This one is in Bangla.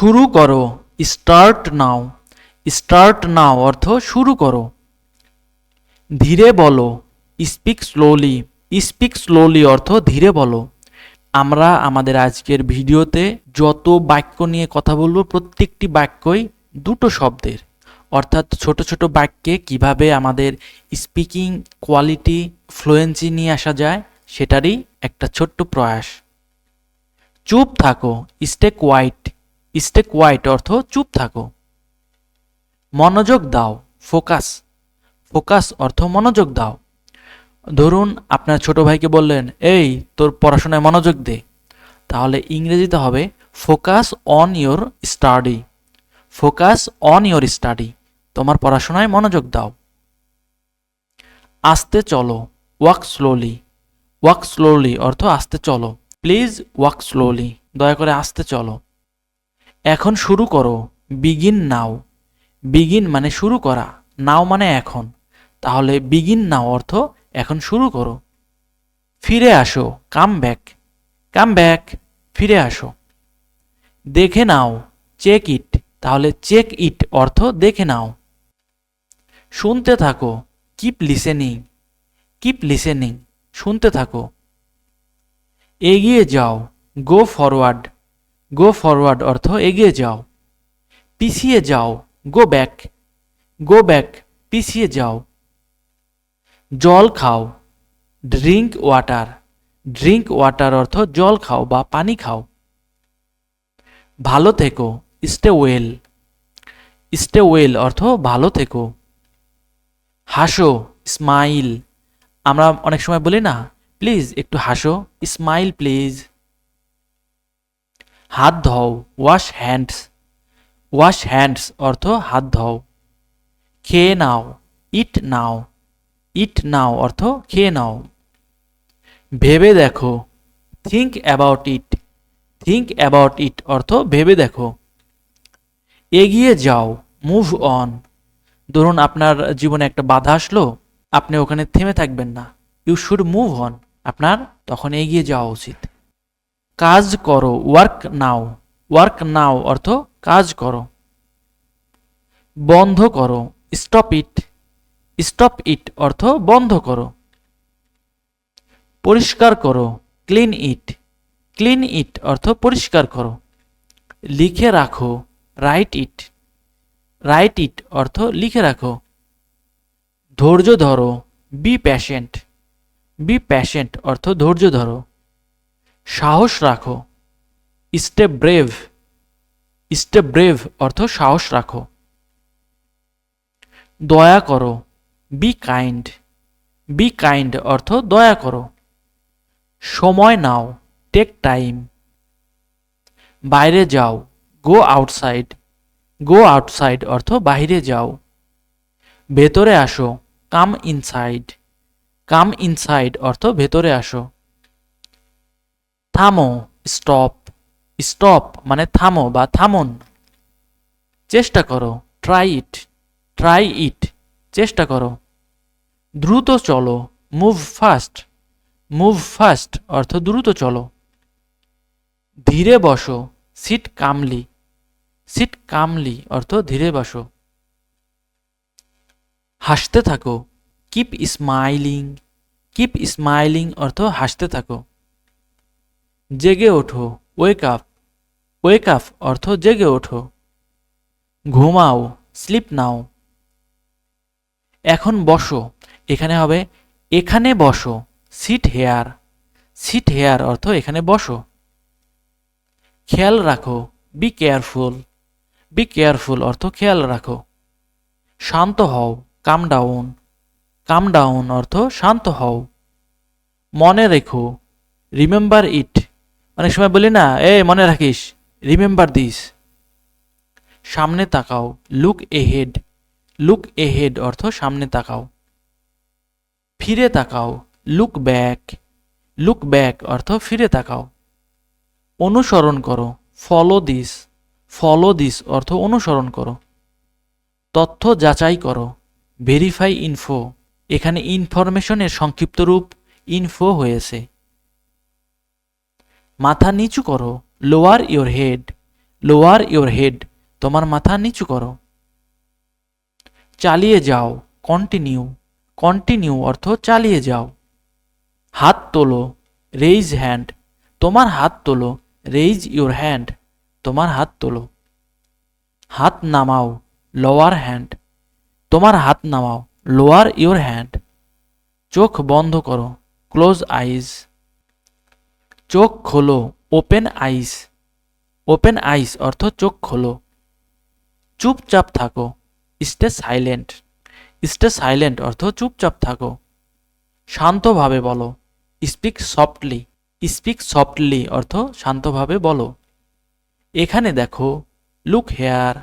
শুরু করো। স্টার্ট নাও স্টার্ট নাও অর্থ শুরু করো। ধীরে বলো। স্পিক স্লোলি স্পিক স্লোলি অর্থ ধীরে বলো। আমরা আমাদের আজকের ভিডিওতে যত বাক্য নিয়ে কথা বলব, প্রত্যেকটি বাক্যই দুটো শব্দের। অর্থাৎ ছোট ছোট বাক্যে কীভাবে আমাদের স্পিকিং কোয়ালিটি ফ্লুয়েন্সি নিয়ে আসা যায়, সেটারই একটা ছোট্ট প্রয়াস। চুপ থাকো। স্টে কোয়াইট স্টে কোয়াইট অর্থ চুপ থাকো। মনোযোগ দাও, ফোকাস। ফোকাস অর্থ মনোযোগ দাও। ধরুন আপনার ছোট ভাইকে বললেন, এই, তোর পড়াশোনায় মনোযোগ দে। তাহলে ইংরেজিতে হবে focus on your study focus on your study তোমার পড়াশোনায় মনোযোগ দাও। আস্তে চলো ওয়াক স্লোলি ওয়াক স্লোলি অর্থ আস্তে চলো। প্লিজ ওয়াক স্লোলি দয়া করে আস্তে চলো। এখন শুরু করো। বিগিন নাও বিগিন মানে শুরু করা নাও মানে এখন। তাহলে বিগিন নাও অর্থ এখন শুরু করো। ফিরে আসো কাম ব্যাক কাম ব্যাক ফিরে আসো। দেখে নাও চেক ইট তাহলে চেক ইট অর্থ দেখে নাও। শুনতে থাকো কিপ লিসেনিং কিপ লিসেনিং শুনতে থাকো। এগিয়ে যাও গো ফরওয়ার্ড গো ফরওয়ার্ড অর্থ এগিয়ে যাও। পিছিয়ে যাও। গো ব্যাক গো ব্যাক পিছিয়ে যাও। জল খাও। ড্রিঙ্ক ওয়াটার ড্রিঙ্ক ওয়াটার অর্থ জল খাও বা পানি খাও। ভালো থেকো। স্টে ওয়েল স্টে ওয়েল অর্থ ভালো থেকো। হাসো। স্মাইল আমরা অনেক সময় বলি না প্লিজ একটু হাসো। স্মাইল প্লিজ হাত ধও ওয়াশ হ্যান্ডস ওয়াশ হ্যান্ডস অর্থ হাত ধও। খেয়ে নাও ইট নাও। ইট নাও অর্থ খেয়ে নাও। ভেবে দেখো। Think about it think about it অর্থ ভেবে দেখো। এগিয়ে যাও মুভ অন ধরুন আপনার জীবনে একটা বাধা আসলো, আপনি ওখানে থেমে থাকবেন না। ইউ শুড মুভ অন আপনার তখন এগিয়ে যাওয়া উচিত। কাজ করো ওয়ার্ক নাও ওয়ার্ক নাও অর্থ কাজ করো। বন্ধ করো স্টপ ইট স্টপ ইট অর্থ বন্ধ করো। পরিষ্কার করো ক্লিন ইট ক্লিন ইট অর্থ পরিষ্কার করো। লিখে রাখো রাইট ইট রাইট ইট অর্থ লিখে রাখো। ধৈর্য ধরো বি প্যাশেন্ট বি প্যাশেন্ট অর্থ ধৈর্য ধরো। সাহস রাখো। স্টে ব্রেভ স্টে ব্রেভ অর্থ সাহস রাখো। দয়া করো। বি কাইন্ড বি কাইন্ড অর্থ দয়া করো। সময় নাও। টেক টাইম বাইরে যাও। গো আউটসাইড গো আউটসাইড অর্থ বাইরে যাও। ভেতরে আসো। কাম ইনসাইড কাম ইনসাইড অর্থ ভেতরে আসো। থামো, স্টপ স্টপ মানে থামো বা থামুন। চেষ্টা করো ট্রাই ইট ট্রাই ইট চেষ্টা করো। দ্রুত চলো মুভ ফাস্ট মুভ ফাস্ট অর্থ দ্রুত চলো। ধীরে বসো সিট কামলি সিট কামলি অর্থ ধীরে বসো। হাসতে থাকো কিপ স্মাইলিং কিপ স্মাইলিং অর্থ হাসতে থাকো। জেগে ওঠো ওয়েক আপ ওয়েক আপ অর্থ জেগে ওঠো। ঘুমাও স্লিপ নাও। এখন বসো, এখানে হবে, এখানে বসো সিট হেয়ার সিট হেয়ার অর্থ এখানে বসো। খেয়াল রাখো বি কেয়ারফুল বি কেয়ারফুল অর্থ খেয়াল রাখো। শান্ত হও কাম ডাউন কাম ডাউন অর্থ শান্ত হও। মনে রেখো রিমেম্বার ইট অনেক সময় বলি না এ মনে রাখিস রিমেম্বার দিস সামনে তাকাও লুক এহেড লুক এহেড অর্থ সামনে তাকাও। ফিরে তাকাও লুক ব্যাক লুক ব্যাক অর্থ ফিরে তাকাও। অনুসরণ করো ফলো দিস ফলো দিস অর্থ অনুসরণ করো। তথ্য যাচাই করো ভেরিফাই ইনফো এখানে ইনফরমেশনের সংক্ষিপ্ত রূপ ইনফো হয়েছে। মাথা নিচু করো lower your head lower your head তোমার মাথা নিচু করো। চালিয়ে যাও কন্টিনিউ কন্টিনিউ অর্থ চালিয়ে যাও। হাত তোলো রেইজ হ্যান্ড তোমার হাত তোলো রেইজ ইউর হ্যান্ড তোমার হাত তোলো। হাত নামাও লোয়ার হ্যান্ড তোমার হাত নামাও লোয়ার ইউর হ্যান্ড চোখ বন্ধ করো ক্লোজ আইজ চোখ খোলো ওপেন আইস ওপেন আইস অর্থ চোখ খোলো। চুপচাপ থাকো স্টে সাইলেন্ট স্টে সাইলেন্ট অর্থ চুপচাপ থাকো। শান্তভাবে বলো স্পিক সফটলি স্পিক সফটলি অর্থ শান্তভাবে বলো। এখানে দেখো লুক হেয়ার